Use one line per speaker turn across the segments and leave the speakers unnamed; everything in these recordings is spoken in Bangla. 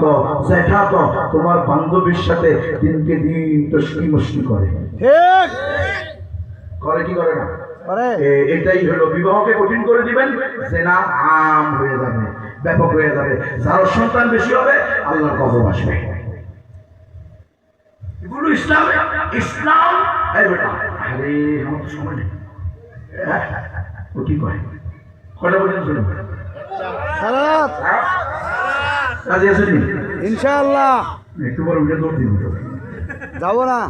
তো জ্যাঠা তোমার বান্ধবীর সাথে দিনকে দিন টস্কি মুষ্টি করে।
ঠিক।
করে কি করে না? এটাই হলো বিবাহকে কঠিন করে দিবেন জেনা আম হয়ে যাবে ব্যাপক হয়ে যাবে। যার সন্তান বেশি হবে আল্লাহর কদম আসবে। এগুলো ইসলাম ইসলাম আরে আমার তো সময় নেই। হ্যাঁ? ও কি করে? কটা পর্যন্ত শুনবে?
ইনশাআল্লাহ।
একটু বড় উঠে দৌড় তো।
যাব না।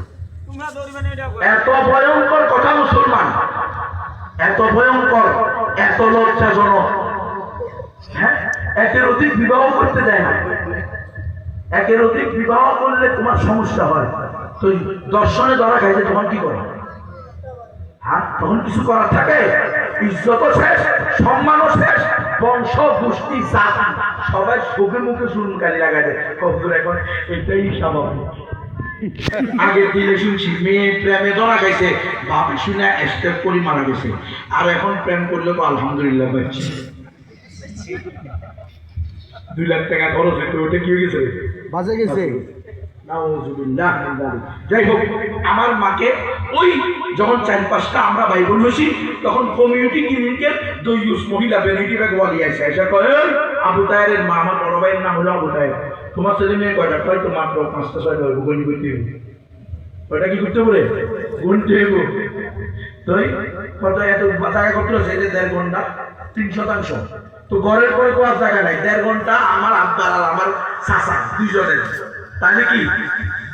এত ভয়ঙ্কর কথা মুসলমান। এত ভয়ঙ্কর এত লজ্জাজনক। হ্যাঁ? একের অধিক বিবাহ করতে দেয় না। একের অধিক বিবাহ করলে তোমার সমস্যা হয়। তো দর্শনে ধরা খাইছে তখন কি করো? হ্যাঁ? তখন কিছু করার থাকে? ইজ্জত শেষ সম্মানও শেষ, বংশ গোষ্ঠী জাতি সবাই চোখে মুখে চুনকারি লাগাই দেয়। কবুর এখন এটাই স্বাভাবিক। আগের দিনে শুনছি, মেয়ে প্রেমে ধরা খাইছে, বাপ শুনে স্টেপ করে মারা গেছে। আর এখন প্রেম করলে তো আলহামদুলিল্লাহ পাচ্ছি। দুই লাখ টাকা খরচ হইতে ওটা কি হয়ে গেছে?
বাজে গেছে।
যাই হোক, আমার মাকে ওই যখন চার পাঁচটা আমরা ভাই বোন হয়েছি তখন কমিউনিটি ক্লিনিকের ইউজ মহিলা বেনিটি ব্যাগ বলি আসে। এসে কয় আবু তাহেরের মা, আমার বড় ভাইয়ের নাম হলো আবু তাহের। তোমার ছেলে মেয়ে কয়টা? কয় তো মাত্র পাঁচটা, ছয়টা হইব গণি করতে হইব। ওটা কি করতে বলে গুনতে হইব। তাই কত এত জায়গা করতে এই যে দেড় ঘণ্টা, তিন শতাংশ। তো ঘরের পরে তো আর জায়গা নাই। দেড় ঘণ্টা আমার আব্বার আর আমার চাচা দুইজনের। তাহলে কি?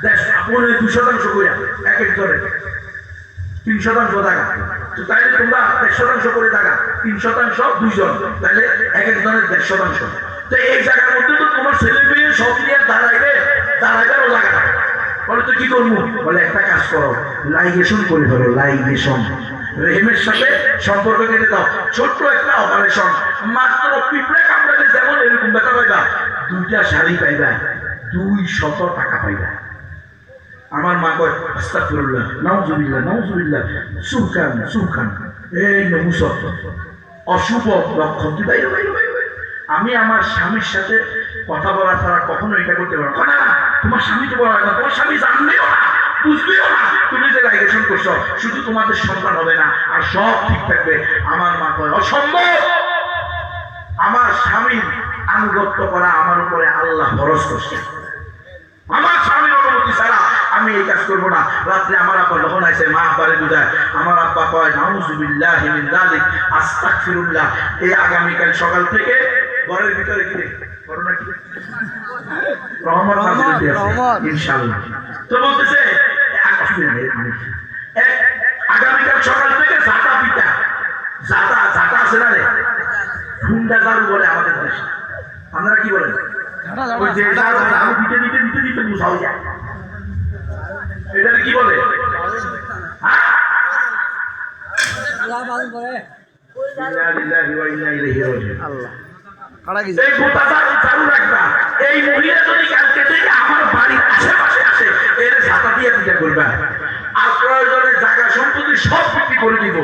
দেখ আপনি দুই শতাংশ করে এক একজনের তিন শতাংশ টাকা তো তাইলে তোমরা এক শতাংশ করে টাকা তিন শতাংশ দুইজন তাহলে এক একজনের দেড় শতাংশ। তো এই জায়গার মধ্যে তো তোমার ছেলে মেয়ে সব নিয়ে দাঁড়াইবে, দাঁড়াইবারও জায়গা বলে তো কি করব? বলে, একটা কাজ করো। লাইগেশন করে ধরো লাইগেশন রেহেমের সাথে সম্পর্ক কেটে দাও। ছোট্ট একটা অপারেশন মাত্র পিঁপড়ে কামড়ালে যেমন এরকম ব্যথা পাইবা দুইটা শাড়ি পাইবা। দুই শত টাকা পাইবা। আমার মা কয় এই অশুভ লক্ষণ বাইরে বাইরে। আমি আমার স্বামীর সাথে কথা বলা ছাড়া কখনো এটা করতে পারব না। তোমার স্বামী তো বলা না, তোমার স্বামী জানবেও না, বুঝবেও না। তুমি যে লাইগেশন করছ, শুধু তোমাদের সন্তান হবে না, আর সব ঠিক থাকবে। আমার মা কয়, অসম্ভব! আমার স্বামীর আনুগত্য করা আমার উপরে আল্লাহ খরচ করছে। আমার স্বামীর অনুমতি ছাড়া আমি এই কাজ করব না। রাত্রে আমার আব্বা যখন আছে মা আব্বারে বুঝায় আমার আব্বা কয় নাউজুবিল্লাহ যালিক আস্তাগফিরুল্লাহ। এই আগামীকাল সকাল থেকে ঘরের ভিতরে কি দেখি? করোনা কি রহমত নাজিল হইতে আছে,
রহমত।
ইনশাআল্লাহ। তো বলতেছে আ- অসুবিধা নেই, আমি- এ- আগামীকাল সকাল থেকে জাতা পিতা জাতা জাতা আছে না রে? হুন্ডা জারু বলে আমাদের দেশে। আপনারা কি বলেন? কি বলে? এই মহিলা যদি কালকে থেকে আমার বাড়ির আশেপাশে আসে এর ছাতা দিয়ে পূজা করবা আর প্রয়োজনে জায়গা সম্পত্তি সব বিক্রি করে দিব।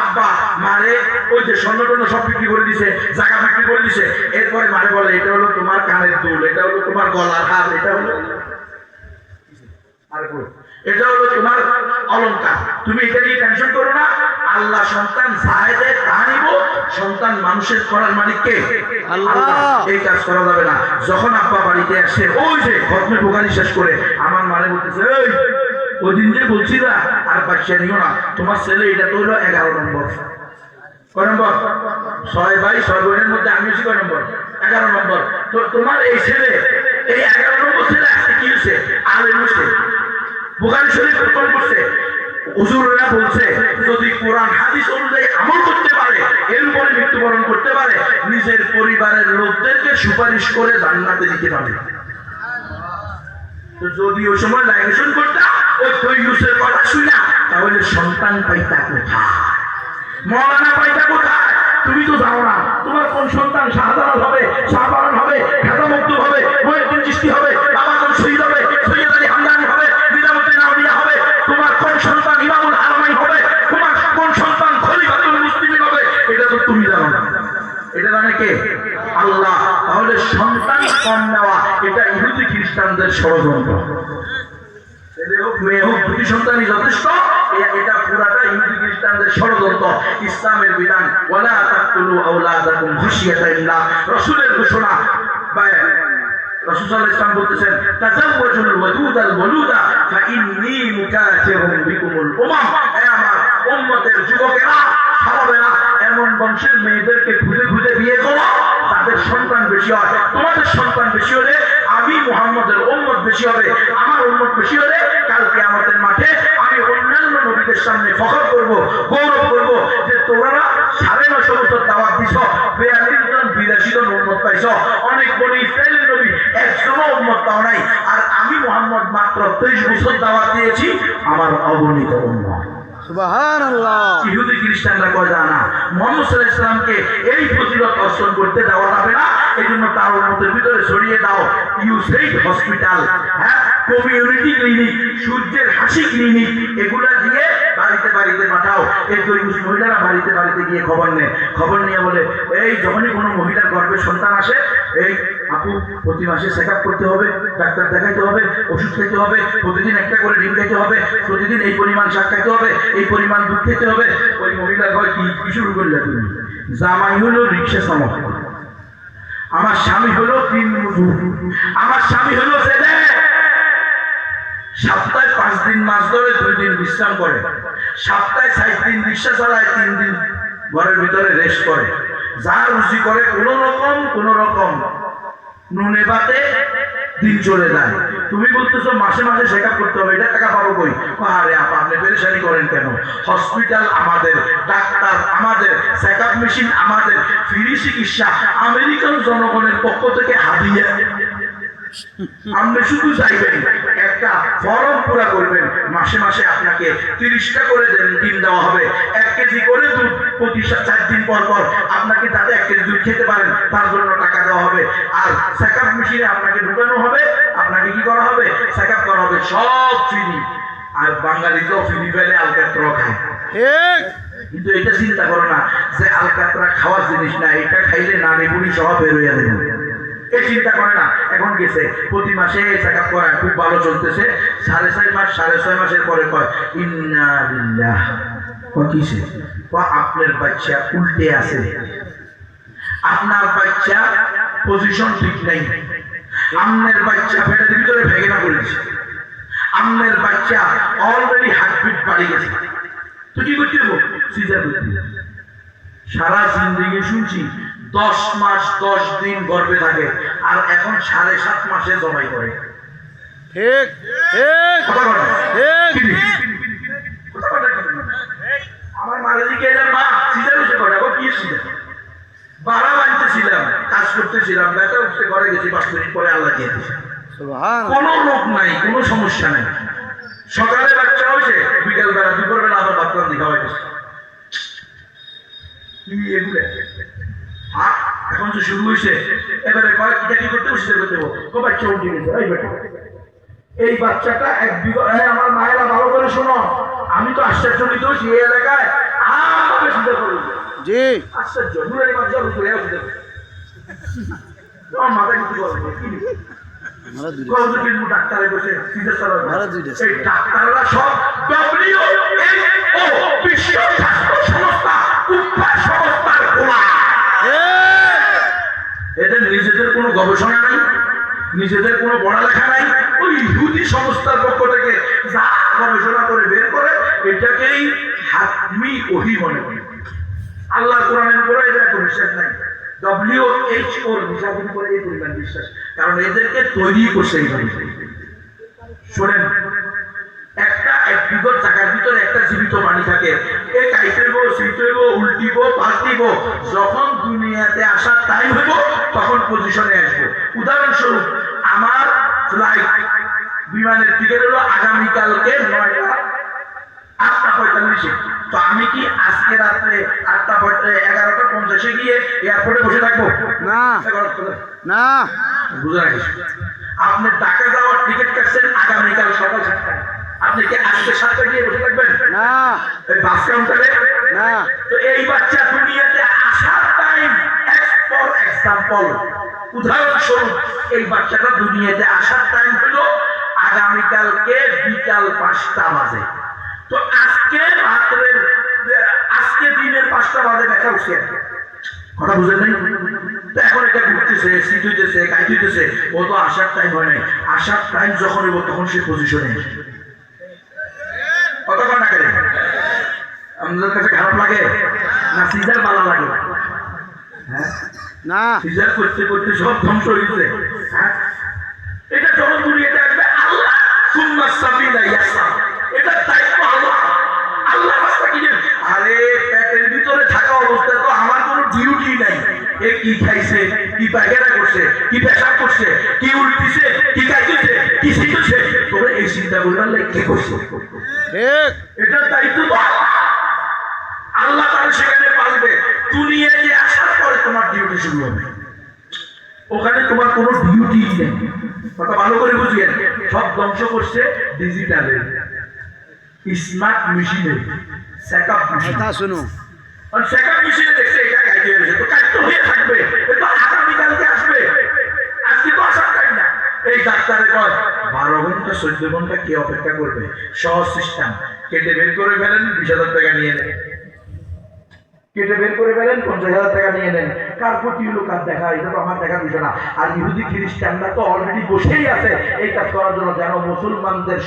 আব্বা মারে ওই যে স্বর্ণ সব বিক্রি করে দিছে জায়গা বিক্রি করে দিছে এরপরে মারে বলে এটা হলো তোমার কানের দুল এটা হলো তোমার গলার হার এটা হলো এটা হলো তোমার অলংকার তুমি এটা নিয়ে টেনশন করো না আল্লাহ সন্তান সাহেবে তা নিব সন্তান মানুষের করার মালিক কে
আল্লাহ।
এই কাজ করা যাবে না যখন আব্বা বাড়িতে আসে ওই যে খতমে বোকানি শেষ করে আমার মানে বলতেছে ওই দিন যে বলছি আর বাচ্চা নিও না, তোমার ছেলে এটা তো হলো এগারো নম্বর। কয় নম্বর? ছয় ভাই, ছয় বোনের মধ্যে আমি হচ্ছি কয় নম্বর? এগারো নম্বর। তো তোমার এই ছেলে, এই এগারো নম্বর ছেলে আজকে কি হচ্ছে আলেম হচ্ছে বুখারি শরীফ কোরআন করছে। হুজুররা বলছে, যদি কোরআন, হাদিস অনুযায়ী আমল করতে পারে, এর উপরে মৃত্যুবরণ করতে পারে, নিজের পরিবারের লোকদেরকে সুপারিশ করে জান্নাতে দিতে পারে। যদি ওই সময় লাইগেশন করতাম ওই কথা শুনা তাহলে সন্তান পাইতা কোথায়? মৌলানা পাইতা কোথায়? তুমি তো জানো না, তোমার কোন সন্তান শাহজালাল হবে শাহবারান হবে খাতামুক্ত হবে মহিউদ্দিন চিশতি হবে শহীদ তোমার কোন হারামাইন হবে এটা তো তুমি জানো না। এটা জানে আল্লাহ। তাহলে সন্তান কম নেওয়া, এটা ইহুদি খ্রিস্টানদের ষড়যন্ত্র। ইসলামের বিধান। রাসূলের ঘোষণা এমন বংশের মেয়েদেরকে খুঁজে খুঁজে বিয়ে করো সন্তান বেশি হয়। তোমাদের সন্তান বেশি হলে আমি মুহাম্মদের উম্মত বেশি হবে, আমার উম্মত বেশি হলে কালকে আমাদের মাঠে আমি অন্যান্য নবীদের সামনে ফখর করব গৌরব করব যে তোমরা সাড়ে নশো বছর দাওয়াত দিছ বিয়াল্লিশ জন বিরাশি জন উম্মত পাইছ। অনেক বলে ইসরায়েলের নবী একজনও উম্মত পাও নাই। আর আমি মোহাম্মদ মাত্র তেইশ বছর দাওয়াত দিয়েছি আমার অগণিত
সুবাহান
ইহুদি খ্রিস্টানরা কয় জানা মোহাম্মদ ইসলামকে এই অর্জন করতে দেওয়া যাবে না। এই জন্য তার উন্মতের ভিতরে ছড়িয়ে দাও। ইউসেইড হসপিটাল হ্যাঁ কমিউনিটি ক্লিনিক, সূর্যের হাসি ক্লিনিক, এগুলা দিয়ে বাড়িতে বাড়িতে পাঠাও। এই তৈমুস মহিলারা বাড়িতে বাড়িতে গিয়ে খবর নেয়। খবর নিয়ে বলে, এই যখনই কোনো মহিলার গর্ভে সন্তান আসে, এই আপু, প্রতি মাসে চেক আপ করতে হবে, ডাক্তার দেখাইতে হবে, ওষুধ খেতে হবে, প্রতিদিন একটা করে ডিম খাইতে হবে, প্রতিদিন এই পরিমাণ শাক খাইতে হবে, এই পরিমাণ দুধ খেতে হবে। ওই মহিলা কয় কি? কি শুরু করলে তুমি? জামাই হলো রিক্সা চালক আমার স্বামী হলো তিন আমার স্বামী হলো ছেলে সপ্তাহে পাঁচ দিন মাস ধরে, দুই দিন বিশ্রাম করে। সপ্তাহে ষাট দিন রিক্সা চালায় তিন দিন ঘরের ভিতরে রেস্ট করে। যা রুচি করে, কোন রকম কোন রকম নুনে বাতে দিন চলে যায়। তুমি বলতেছো, মাসে মাসে চেক আপ করতে হবে, এটা টাকা পাবো কই? আরে আপা, আপনি পেরেশানি করেন কেন? হসপিটাল আমাদের, ডাক্তার আমাদের চেক আপ মেশিন আমাদের, ফ্রি চিকিৎসা আমেরিকান জনগণের পক্ষ থেকে হাদিয়া। আপনি শুধু চাইবেন একটা ফর্ম পুরা করবেন। মাসে মাসে আপনাকে তিরিশটা করে দেন ডিম দেওয়া হবে। এক কেজি করে দুধ প্রতি চার দিন পর পর আপনাকে তাতে এক কেজি দুধ খেতে পারেন তার জন্য টাকা দেওয়া হবে। আর চেকআপ মেশিনে আপনাকে ঢুকানো হবে আপনাকে কি করা হবে? চেকআপ করা হবে সব ফ্রি আর বাঙালিকেও ফ্রি ফেলে আলকাত্র খায়। কিন্তু এটা চিন্তা করো না যে আলকাতরা খাওয়ার জিনিস না এটা খাইলে নারী বুড়ি সব বের হইয়া দেবে এই চিন্তা করে না। এখন গেছে, প্রতি মাসে চেক আপ করা খুব ভালো চলতেছে। সাড়ে ছয় মাস, সাড়ে ছয় মাসের পরে কয় আপনার বাচ্চা উল্টে আছে। আপনার বাচ্চা পজিশন ঠিক নাই। আপনার বাচ্চা পেটের ভিতরে ভেঙে করেছে আপনার বাচ্চা অলরেডি হার্টবিট বাড়ি গেছে। তো কি করতে সারা জিন্দগি শুনছি দশ মাস দশ দিন গর্ভে থাকে আর এখন সাড়ে সাত মাসে জমাই করে।
ঠিক
বলে আমার মা কি বাড়া বানতেছিলাম কাজ করতেছিলাম ব্যথা উঠতে ঘরে গেছি পাঁচ মিনিট পরে আল্লাহ দিয়ে দিয়েছে। কোনো রোগ নাই কোনো সমস্যা নাই। সকালে বাচ্চা হয়েছে বিকাল বেলা দুপুর বেলা আবার বাচ্চা দেখা হয়েছে কি এগুলো হ্যাঁ এখন তো শুরু হয়েছে। এবারে কয়েক কি করতে বসে করতে ও বাচ্চা উঠে গেছে এই বেটা। এই বাচ্চাটা এক হ্যাঁ আমার মায়েরা ভালো করে শোনো। আমি তো আশ্চর্যজনিত এই এলাকায় আমাকে চিন্তা করব
জি।
আশ্চর্য নুরানি বাচ্চা উঠে গেছে আমার মাথা কিছু বলবে কি ডাক্তাররা সব WHO বিশ্ব স্বাস্থ্য সংস্থা উপায় সংস্থার গোলা
ঠিক
এদের নিজেদের কোনো গবেষণা নাই, নিজেদের কোনো পড়ালেখা নাই, ওই ইহুদি সংস্থার পক্ষ থেকে যা গবেষণা করে বের করে, এটাকেই হাতমি ওহি মনে করে। আল্লাহ কোরআনের উপরে এদের এত বিশ্বাস নাই। ডব্লিউ এইচ ওর এই পরিমাণ বিশ্বাস। কারণ এদেরকে তৈরি করছে এইভাবে। শোনেন একটা এক বিগত জায়গার ভিতরে একটা জীবিত প্রাণী থাকে। এ কাইতেব সিটেব উল্টিব পাল্টিব যখন দুনিয়াতে আসার টাইম হইব তখন পজিশনে আসব। উদাহরণস্বরূপ আমার ফ্লাইট বিমানের টিকিট হলো আগামীকালকে নয়টা আটটা পঁয়তাল্লিশে। তো আমি কি আজকে রাত্রে আটটা এগারোটা পঞ্চাশে গিয়ে এয়ারপোর্টে বসে থাকব?
না। না।
বুঝে রাখিস আপনি ঢাকা যাওয়ার টিকিট কাটছেন আগামীকাল সকাল সাতটায়। আপনি কি আজকে সাতটা গিয়ে বসে থাকবেন?
না।
ওই বাস কাউন্টারে
না।
তো এই বাচ্চা দুনিয়াতে আসার টাইম ফর এক্সাম্পল উদাহরণস্বরূপ এই বাচ্চাটা দুনিয়াতে আসার টাইম হলো আগামীকালকে বিকাল পাঁচটা বাজে। তো আজকে রাত্রের আজকে দিনের পাঁচটা বাজে দেখা উঠছে। কথা বুঝেন নাই? তো এখন এটা ঘুরতেছে সিট হইতেছে হইতেছে ও তো আসার টাইম হয় নাই। আসার টাইম যখন হইব তখন সে পজিশনে কতক্ষণ না করে আমাদের কাছে খারাপ লাগে? না সিজার ভালো লাগে। হ্যাঁ?
না।
সিজার করতে করতে সব ধ্বংস হয়েছে হ্যাঁ? এটা যখন দুনিয়াতে আসবে আল্লাহ। সাবিলা ইয়াসা। এটা দায়িত্ব আল্লাহ। আল্লাহ রাস্তা কি যে আরে পেটের ভিতরে থাকা অবস্থায় তো আমার কোনো ডিউটি নাই। এ কি খাইছে কি পায়খানা করছে কি পেশাব করছে কি উল্টিছে কি খাইতেছে কি শিখেছে তোরা এই চিন্তা করবার লাগে কে করছে? এটার দায়িত্ব তো আল্লাহ তাহলে সেখানে পালবে দুনিয়ায় যে আসার পরে তোমার ডিউটি শুরু হবে ওখানে তোমার কোনো নেই কথা ভালো করে বুঝিয়েন সব ধ্বংস করছে ডিজিটালে স্মার্ট মেশিনে
কথা শুনো।
আর মেশিনে দেখছে এটা গাইতে হয়েছে তো কাজ তো হয়ে থাকবে। আগামীকালকে আসবে। আজকে তো আসার টাইম না। এই ডাক্তারে কয় বারো ঘণ্টা চোদ্দ ঘণ্টা কে অপেক্ষা করবে? সহজ সিস্টেম কেটে বের করে ফেলেন বিশ হাজার টাকা নিয়ে নেন। কেটে বের করে ফেলেন, পঞ্চাশ হাজার টাকা নিয়ে নেন। কার প্রতি হলো কার দেখা? এটা তো আমার দেখার বিষয় না। আর ইহুদি খ্রিস্টানরা তো অলরেডি বসেই আছে। এই কাজ করার জন্য যেন মুসলমানদের